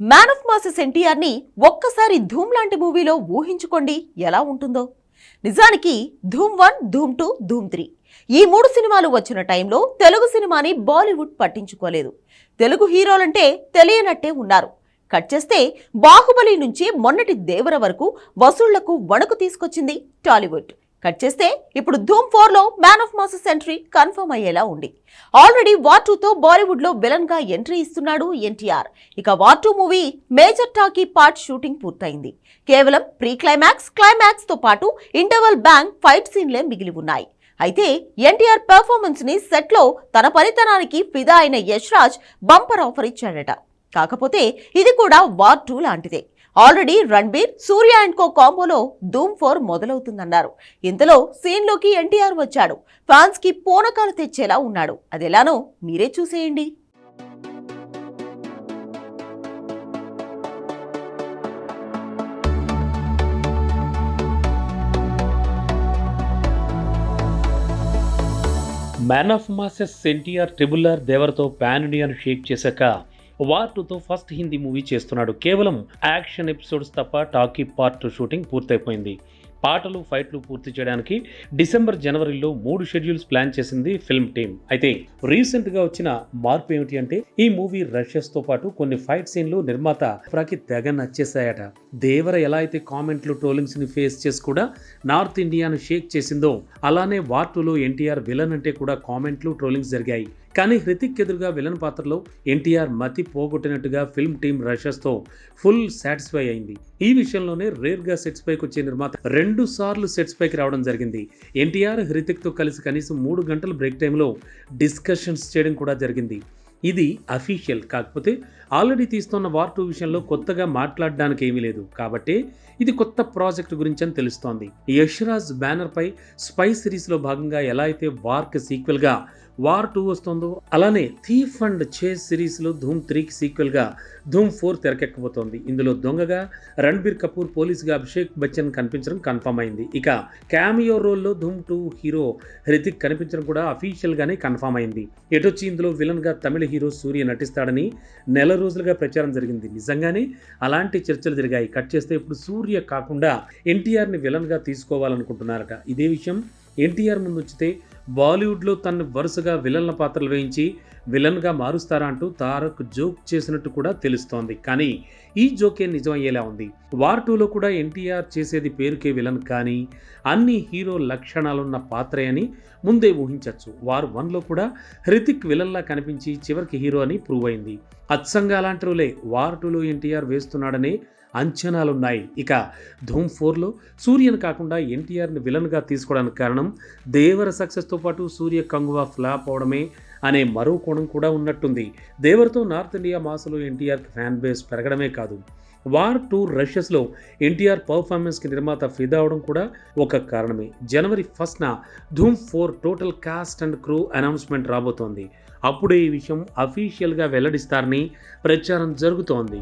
Man of masses ఎన్టీఆర్ని ఒక్కసారి ధూమ్ లాంటి మూవీలో ఊహించుకోండి ఎలా ఉంటుందో. నిజానికి ధూమ్ వన్ ధూమ్ టూ ధూమ్ త్రీ. ఈ మూడు సినిమాలు వచ్చిన టైంలో తెలుగు సినిమాని బాలీవుడ్ పట్టించుకోలేదు. తెలుగు హీరోలంటే తెలియనట్టే ఉన్నారు. కట్ చేస్తే బాహుబలి నుంచి మొన్నటి దేవర వరకు వసూళ్ళకు వణుకు తీసుకొచ్చింది టాలీవుడ్. కట్ చేస్తే ఇప్పుడు ధూమ్ ఫోర్లో man of masses entry confirm అయ్యేలా ఉంది. ఆల్రెడీ వార్ టూతో బాలీవుడ్లో విలన్గా ఎంట్రీ ఇస్తున్నాడు ఎన్టీఆర్. ఇక war two movie major talkie part shooting పూర్తయింది. కేవలం ప్రీ క్లైమాక్స్ క్లైమాక్స్తో పాటు ఇంటర్వల్ బ్యాంక్ ఫైట్ సీన్లే మిగిలి ఉన్నాయి. అయితే ఎన్టీఆర్ పెర్ఫార్మెన్స్ని సెట్లో తన పనితనానికి ఫిదా అయిన యశ్ రాజ్ బంపర్ ఆఫర్ ఇచ్చాడట. కాకపోతే ఇది కూడా వార్ టూ లాంటిదే. Already Ranbir Surya and co కాంబోలో Dhoom four మొదలవుతుందన్నారు. ఇంతలో సీన్లోకి ఎన్టీఆర్ వచ్చాడు. ఫ్యాన్స్కి పూనకాలు తెచ్చేలా ఉన్నాడు. అదెలానో మీరే చూసేయండి. Man of masses NTR triple R దేవర్తో pan ఇండియాను షేక్ చేశాక వార్ టూతో ఫస్ట్ హిందీ మూవీ చేస్తున్నాడు. కేవలం యాక్షన్ ఎపిసోడ్స్ తప్ప టాకీ పార్ట్ షూటింగ్ పూర్తయిపోయింది. పాటలు ఫైట్లు పూర్తి చేయడానికి డిసెంబర్ జనవరిలో మూడు షెడ్యూల్స్ ప్లాన్ చేసింది ఫిల్మ్ టీమ్. అయితే రీసెంట్గా వచ్చిన మార్పు ఏమిటి అంటే ఈ మూవీ రషెస్తో పాటు కొన్ని ఫైట్ సీన్లు నిర్మాత ఫ్రాకి తెగ నచ్చేశాయట. దేవర ఎలా అయితే కామెంట్లు ట్రోలింగ్స్ని ఫేస్ చేసి కూడా నార్త్ ఇండియాను షేక్ చేసిందో అలానే వార్టులో ఎన్టీఆర్ విలన్ అంటే కూడా కామెంట్లు ట్రోలింగ్స్ జరిగాయి. కానీ హృతిక్ ఎదురుగా విలన్ పాత్రలో ఎన్టీఆర్ మతి పోగొట్టినట్టుగా ఫిల్మ్ టీమ్ రషస్తో ఫుల్ సాటిస్ఫై అయింది. ఈ విషయంలోనే రేర్గా సెట్స్ పైకి వచ్చే నిర్మాత రెండు సార్లు సెట్స్ పైకి రావడం జరిగింది. ఎన్టీఆర్ హృతిక్తో కలిసి కనీసం మూడు గంటల బ్రేక్ టైంలో డిస్కషన్స్ చేయడం కూడా జరిగింది. ఇది అఫీషియల్ కాకపోతే ఆల్రెడీ తీస్తున్న వార్ టూ విషయంలో కొత్తగా మాట్లాడడానికి ఏమీ లేదు. కాబట్టి ఇది కొత్త ప్రాజెక్ట్ గురించి అని తెలుస్తోంది. యష్రాజ్ బ్యానర్పై స్పై సిరీస్లో భాగంగా ఎలా అయితే వార్క్ సీక్వెల్గా వార్ టూ వస్తుందో అలానే థీఫ్ అండ్ చేస్ సిరీస్లో ధూమ్ త్రీకి సీక్వెల్గా ధూమ్ ఫోర్ తెరకెక్కబోతోంది. ఇందులో దొంగగా రణ్బీర్ కపూర్ పోలీసుగా అభిషేక్ బచ్చన్ కనిపించడం కన్ఫర్మ్ అయింది. ఇక క్యామియో రోల్లో ధూమ్ టూ హీరో హృతిక్ కనిపించడం కూడా అఫీషియల్గానే కన్ఫర్మ్ అయింది. ఎటొచ్చి ఇందులో విలన్గా తమిళ హీరో సూర్య నటిస్తాడని నెల రోజులుగా ప్రచారం జరిగింది. నిజంగానే అలాంటి చర్చలు జరిగాయి. కట్ చేస్తే ఇప్పుడు సూర్య కాకుండా ఎన్టీఆర్ని విలన్గా తీసుకోవాలనుకుంటున్నారట. ఇదే విషయం ఎన్టీఆర్ ముందు వచ్చితే బాలీవుడ్లో తన వరుసగా విలన్ల పాత్రలు వేయించి విలన్గా మారుస్తారా అంటూ తారక్ జోక్ చేసినట్టు కూడా తెలుస్తోంది. కానీ ఈ జోకే నిజమయ్యేలా ఉంది. వార్ టూలో కూడా ఎన్టీఆర్ చేసేది పేరుకే విలన్ కానీ అన్ని హీరో లక్షణాలున్న పాత్రే అని ముందే ఊహించవచ్చు వార్ వన్లో కూడా హృతిక్ విలన్లా కనిపించి చివరికి హీరో అని ప్రూవ్ అయింది. అచ్చంగా అలాంటి రోలే వార్ టూలో ఎన్టీఆర్ వేస్తున్నాడనే అంచనాలున్నాయి. ఇక ధూమ్ ఫోర్లో సూర్యను కాకుండా ఎన్టీఆర్ని విలన్గా తీసుకోవడానికి కారణం దేవర సక్సెస్తో పాటు సూర్య కంగువా ఫ్లాప్ అవడమే అనే మరో కోణం కూడా ఉన్నట్టుంది. దేవర్తో నార్త్ ఇండియా మాసలో ఎన్టీఆర్ ఫ్యాన్ బేస్ పెరగడమే కాదు. వార్ టూ రష్యస్లో ఎన్టీఆర్ పర్ఫార్మెన్స్కి నిర్మాత ఫిదా అవడం కూడా ఒక కారణమే. జనవరి ఫస్ట్న Dhoom four total cast and crew announcement రాబోతోంది. అప్పుడే ఈ విషయం అఫీషియల్గా వెల్లడిస్తారని ప్రచారం జరుగుతోంది.